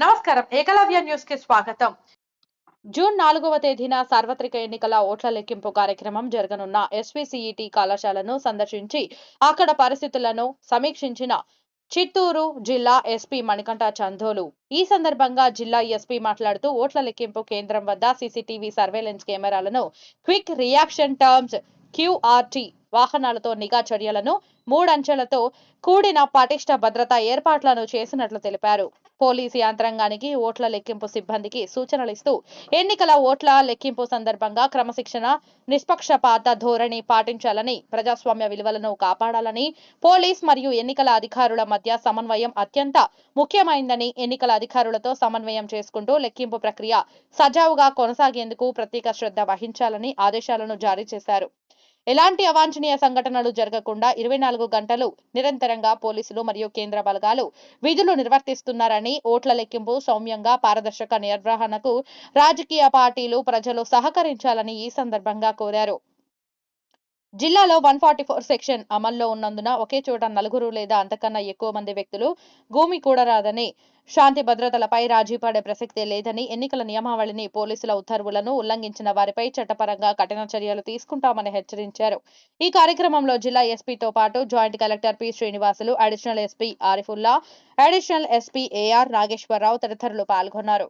నమస్కారం. ఏకలవ్య న్యూస్కి స్వాగతం. జూన్ నాలుగవ తేదీన సార్వత్రిక ఎన్నికల ఓట్ల లెక్కింపు కార్యక్రమం జరగనున్న ఎస్విసిఈటి కళాశాలను సందర్శించి అక్కడ పరిస్థితులను సమీక్షించిన చిత్తూరు జిల్లా ఎస్పీ మణికంఠ చందోలు. ఈ సందర్భంగా జిల్లా ఎస్పీ మాట్లాడుతూ ఓట్ల లెక్కింపు కేంద్రం వద్ద సీసీటీవీ సర్వేలెన్స్ కెమెరాలను క్విక్ రియాక్షన్ టర్మ్స్ క్యూఆర్టీ వాహనాలతో నిఘా చర్యలను మూడంచెలతో కూడిన పటిష్ట భద్రతా ఏర్పాట్లను చేసినట్లు తెలిపారు. పోలీసు యంత్రాంగానికి ఓట్ల లెక్కింపు సిబ్బందికి సూచనలిస్తూ ఎన్నికల ఓట్ల లెక్కింపు సందర్భంగా క్రమశిక్షణ నిష్పక్షపాత ధోరణి పాటించాలని ప్రజాస్వామ్య విలువలను కాపాడాలని పోలీస్ మరియు ఎన్నికల అధికారుల మధ్య సమన్వయం అత్యంత ముఖ్యమైందని ఎన్నికల అధికారులతో సమన్వయం చేసుకుంటూ లెక్కింపు ప్రక్రియ సజావుగా కొనసాగేందుకు ప్రత్యేక శ్రద్ధ వహించాలని ఆదేశాలను జారీ చేశారు. ఎలాంటి అవాంఛనీయ సంఘటనలు జరగకుండా ఇరవై నాలుగు గంటలు నిరంతరంగా పోలీసులు మరియు కేంద్ర బలగాలు విధులు నిర్వర్తిస్తున్నారని ఓట్ల లెక్కింపు సౌమ్యంగా పారదర్శక నిర్వహణకు రాజకీయ పార్టీలు ప్రజలు సహకరించాలని ఈ సందర్భంగా కోరారు. జిల్లాలో వన్ ఫార్టీ ఫోర్ సెక్షన్ అమల్లో ఉన్నందున ఒకే చోట నలుగురు లేదా అంతకన్నా ఎక్కువ మంది వ్యక్తులు భూమి కూడరాదని శాంతి భద్రతలపై రాజీ పడే ప్రసక్తే లేదని ఎన్నికల నియమావళిని పోలీసుల ఉత్తర్వులను ఉల్లంఘించిన వారిపై చట్టపరంగా కఠిన చర్యలు తీసుకుంటామని హెచ్చరించారు. ఈ కార్యక్రమంలో జిల్లా ఎస్పీతో పాటు joint collector P Srinivasulu additional SP Arifulla additional SP AR Nageswararao తదితరులు పాల్గొన్నారు.